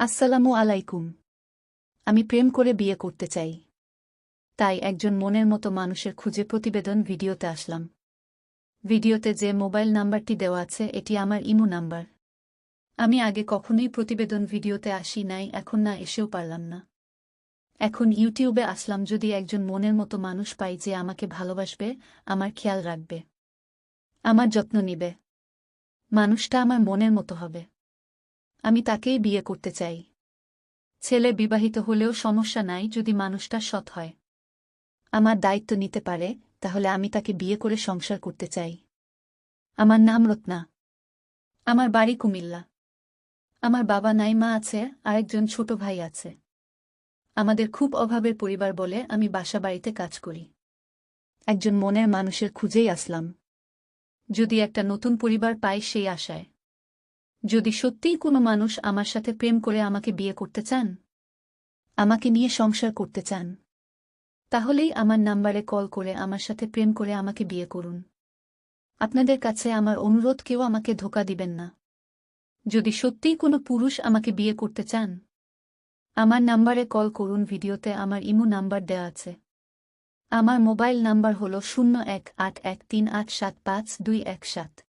আসসালামু আলাইকুম। আমি প্রেম করে বিয়ে করতে চাই। তাই একজন মনের মতো মানুষের খুঁজে প্রতিবেদন ভিডিওতে আসলাম। ভিডিওতে যে মোবাইল নাম্বারটি দেওয়া আছে, এটি আমার ইমো নাম্বার। আমি আগে কখনোই প্রতিবেদন ভিডিওতে আসি নাই, এখন না, এসেও পারলাম না। এখন ইউটিউবে আসলাম যদি একজন মনের মতো মানুষ পাই যে আমাকে ভালোবাসবে, আমার খেয়াল রাখবে। আমার যত্ন নিবে। মানুষটা আমার মনের মতো হবে। আমি তাকেই বিয়ে করতে চাই। ছেলে বিবাহিত হলেও সমস্যা নাই যদি মানুষটা সৎ হয়। আমার দায়িত্ব নিতে পারে, তাহলে আমি তাকে বিয়ে করে সংসার করতে চাই। আমার নাম রত্না। আমার বাড়ি কুমিল্লা। আমার বাবা নাই মা আছে, আরেকজন ছোট ভাই আছে। আমাদের খুব অভাবের পরিবার বলে আমি বাসা বাড়িতে কাজ করি। একজন মনের মানুষের খুঁজেই আসলাম। যদি একটা নতুন পরিবার পাই সেই আশায়। যদি সত্যিই কোনো মানুষ আমার সাথে প্রেম করে আমাকে বিয়ে করতে চান, আমাকে নিয়ে সংসার করতে চান, তাহলেই আমার নাম্বারে কল করে আমার সাথে প্রেম করে আমাকে বিয়ে করুন। আপনাদের কাছে আমার অনুরোধ, কেউ আমাকে ধোকা দিবেন না। যদি সত্যিই কোনো পুরুষ আমাকে বিয়ে করতে চান, আমার নাম্বারে কল করুন, ভিডিওতে আমার ইমো নাম্বার দেয়া আছে। আমার মোবাইল নাম্বার হল শূন্য এক আট এক তিন আট সাত পাঁচ দুই এক সাত।